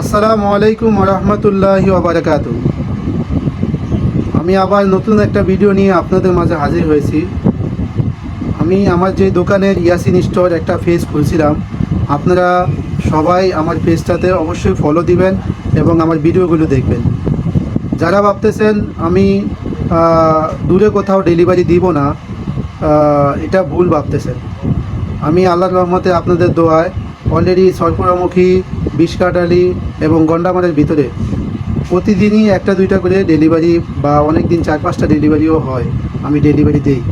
আসসালামু আলাইকুম রহমতুল্লাহি ওবরাকাত আমি আবার নতুন একটা ভিডিও নিয়ে আপনাদের মাঝে হাজির হয়েছি। আমি আমার যে দোকানের ইয়াসিন স্টোর একটা পেজ খুলছিলাম। আপনারা সবাই আমার পেজটাতে অবশ্যই ফলো দিবেন এবং আমার ভিডিওগুলো দেখবেন। যারা ভাবতেছেন আমি দূরে কোথাও ডেলিভারি দিব না এটা ভুল ভাবতেছেন। আমি আল্লাহর রহমতে আপনাদের দোয়ায় অলরেডি সরপুরামুখী বিষকাটালি এবং গন্ডামারের ভিতরে প্রতিদিনই একটা দুইটা করে ডেলিভারি বা অনেক দিন চার পাঁচটা ডেলিভারিও হয়, আমি ডেলিভারি দিই।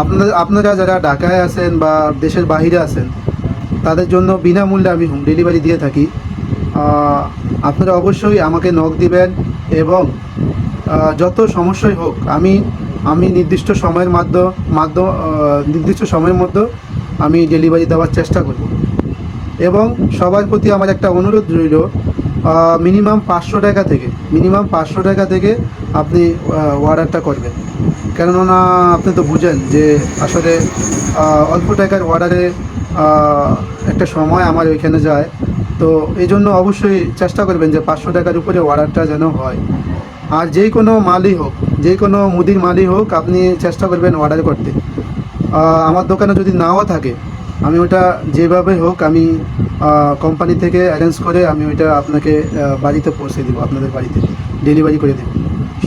আপনারা আপনারা যারা ঢাকায় আছেন বা দেশের বাইরে আছেন, তাদের জন্য বিনামূল্যে আমি হোম ডেলিভারি দিয়ে থাকি। আপনারা অবশ্যই আমাকে নক দিবেন এবং যত সমস্যাই হোক, আমি আমি নির্দিষ্ট সময়ের মাধ্যম মাধ্যম নির্দিষ্ট সময়ের মধ্যে আমি ডেলিভারি দেওয়ার চেষ্টা করব। এবং সবার প্রতি আমার একটা অনুরোধ রইল মিনিমাম পাঁচশো টাকা থেকে মিনিমাম পাঁচশো টাকা থেকে আপনি অর্ডারটা করবেন। কেননা আপনি তো বুঝেন যে আসলে অল্প টাকার অর্ডারে একটা সময় আমার ওইখানে যায়। তো এই জন্য অবশ্যই চেষ্টা করবেন যে পাঁচশো টাকার উপরে অর্ডারটা যেন হয়। আর যে কোনো মালই হোক, যে কোনো মুদির মালই হোক, আপনি চেষ্টা করবেন অর্ডার করতে। আমার দোকানে যদি নাও থাকে আমি ওটা যেভাবে হোক আমি কোম্পানি থেকে অ্যারেঞ্জ করে আমি ওইটা আপনাকে বাড়িতে পৌঁছে দেবো আপনাদের বাড়িতে। ডেলিভারি করে দেবো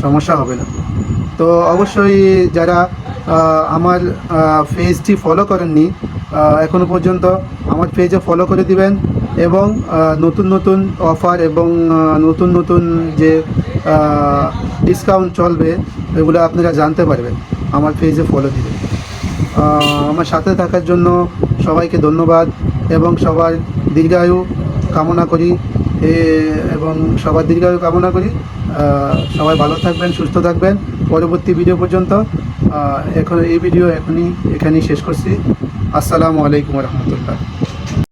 সমস্যা হবে না। তো অবশ্যই যারা আমার পেজটি ফলো করেননি আহ, এখনও পর্যন্ত আমার পেজে ফলো করে দিবেন এবং নতুন নতুন অফার এবং নতুন নতুন যে ডিসকাউন্ট চলবে এগুলো আপনারা জানতে পারবেন। আমার পেজে ফলো দিবেন আমার সাথে থাকার জন্য সবাইকে ধন্যবাদ এবং সবার দীর্ঘায়ু কামনা করি। এবং সবার দীর্ঘায়ু কামনা করি। সবাই ভালো থাকবেন, সুস্থ থাকবেন। পরবর্তী ভিডিও পর্যন্ত এখন এই ভিডিও এখনই এখানেই শেষ করছি। আসসালামু আলাইকুম রহমতুল্লাহ।